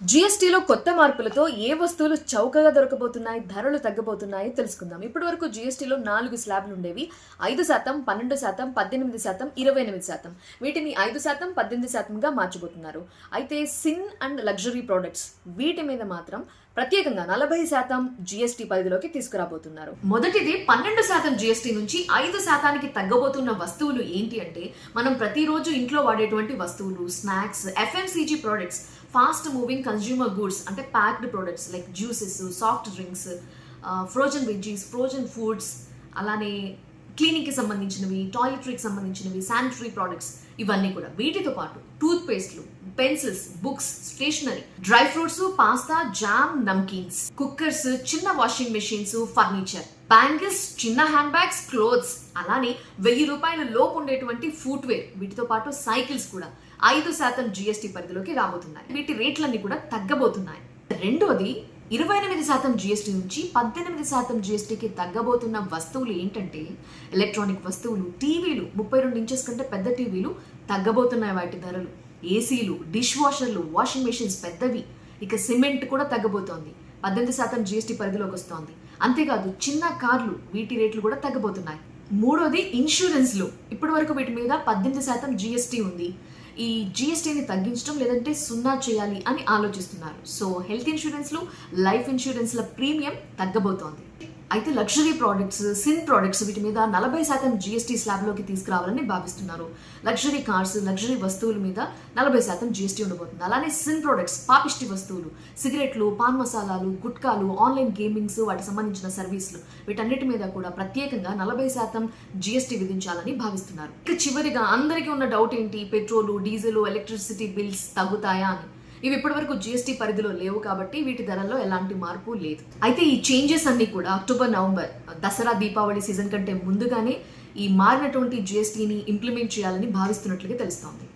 జీఎస్టీలో కొత్త మార్పులతో ఏ వస్తువులు చౌకగా దొరకబోతున్నాయి ధరలు తగ్గబోతున్నాయి తెలుసుకుందాం. ఇప్పటి వరకు జీఎస్టీలో నాలుగు స్లాబ్లు ఉండేవి. ఐదు శాతం పన్నెండు శాతం పద్దెనిమిది శాతం ఇరవై ఎనిమిది శాతం. వీటిని ఐదు శాతం పద్దెనిమిది శాతంగా మార్చబోతున్నారు. అయితే సిన్ అండ్ లగ్జరీ ప్రోడక్ట్స్ వీటి మీద మాత్రం ప్రత్యేకంగా నలభై శాతం జీఎస్టీ పరిధిలోకి తీసుకురాబోతున్నారు. మొదటిది పన్నెండు శాతం జీఎస్టీ నుంచి ఐదు శాతానికి తగ్గబోతున్న వస్తువులు ఏంటి అంటే మనం ప్రతిరోజు ఇంట్లో వాడేటువంటి వస్తువులు snacks FMCG products fast moving consumer goods అంటే packed products like juices soft drinks frozen veggies frozen foods అలానే క్లీనింగ్కి సంబంధించినవి టాయిలెటరీకి సంబంధించినవి శానిటరీ ప్రోడక్ట్స్ ఇవన్నీ కూడా. వీటితో పాటు tooth పేస్ట్లు pencils books stationery dry fruits pasta jam namkeens cookers చిన్న వాషింగ్ మెషిన్స్ ఫర్నిచర్ బ్యాంగిల్స్ చిన్న హ్యాండ్ బ్యాగ్స్ క్లోత్స్ అలానే వెయ్యి రూపాయల లోపు ఉండేటువంటి ఫుట్వేర్ వీటితో పాటు సైకిల్స్ కూడా ఐదు శాతం జిఎస్టీ పరిధిలోకి రాబోతున్నాయి. వీటి రేట్లన్నీ కూడా తగ్గబోతున్నాయి. రెండోది ఇరవై ఎనిమిది శాతం జీఎస్టీ నుంచి పద్దెనిమిది శాతం జీఎస్టీకి తగ్గబోతున్న వస్తువులు ఏంటంటే ఎలక్ట్రానిక్ వస్తువులు టీవీలు ముప్పై రెండు ఇంచెస్ కంటే పెద్ద టీవీలు తగ్గబోతున్నాయి వాటి ధరలు. ఏసీలు డిష్ వాషర్లు వాషింగ్ మెషిన్స్ పెద్దవి. ఇక సిమెంట్ కూడా తగ్గబోతోంది. పద్దెనిమిది శాతం జిఎస్టీ పరిధిలోకి వస్తోంది. అంతేకాదు చిన్న కార్లు వీటి రేట్లు కూడా తగ్గబోతున్నాయి. మూడోది ఇన్సూరెన్స్లు ఇప్పటి వరకు వీటి మీద పద్దెనిమిది శాతం జిఎస్టీ ఉంది. ఈ జీఎస్టీని తగ్గించడం లేదంటే సున్నా చేయాలి అని ఆలోచిస్తున్నారు. సో హెల్త్ ఇన్సూరెన్స్లు లైఫ్ ఇన్సూరెన్స్ల ప్రీమియం తగ్గబోతోంది. అయితే లగ్జరీ ప్రోడక్ట్స్ సిన్ ప్రోడక్ట్స్ వీటి మీద నలభై శాతం జిఎస్టీ స్లాబ్లోకి తీసుకురావాలని భావిస్తున్నారు. లగ్జరీ కార్స్ లగ్జరీ వస్తువుల మీద నలభై శాతం జీఎస్టీ ఉండబోతుంది. అలానే సిన్ ప్రోడక్ట్స్ పాపిష్టి వస్తువులు సిగరెట్లు పాన్ మసాలాలు గుట్కాలు ఆన్లైన్ గేమింగ్స్ వాటికి సంబంధించిన సర్వీసులు వీటన్నిటి మీద కూడా ప్రత్యేకంగా నలభై శాతం జీఎస్టీ విధించాలని భావిస్తున్నారు. ఇక చివరిగా అందరికీ ఉన్న డౌట్ ఏంటి? పెట్రోలు డీజిల్ ఎలక్ట్రిసిటీ బిల్స్ తగ్గుతాయా అని. ఇవి ఇప్పటివరకు జీఎస్టీ పరిధిలో లేవు కాబట్టి వీటి ధరల్లో ఎలాంటి మార్పు లేదు. అయితే ఈ చేంజెస్ అన్ని కూడా October November Dussehra Deepavali season కంటే ముందుగానే ఈ మారినటువంటి జీఎస్టీని ఇంప్లిమెంట్ చేయాలని భావిస్తున్నట్లుగా తెలుస్తోంది.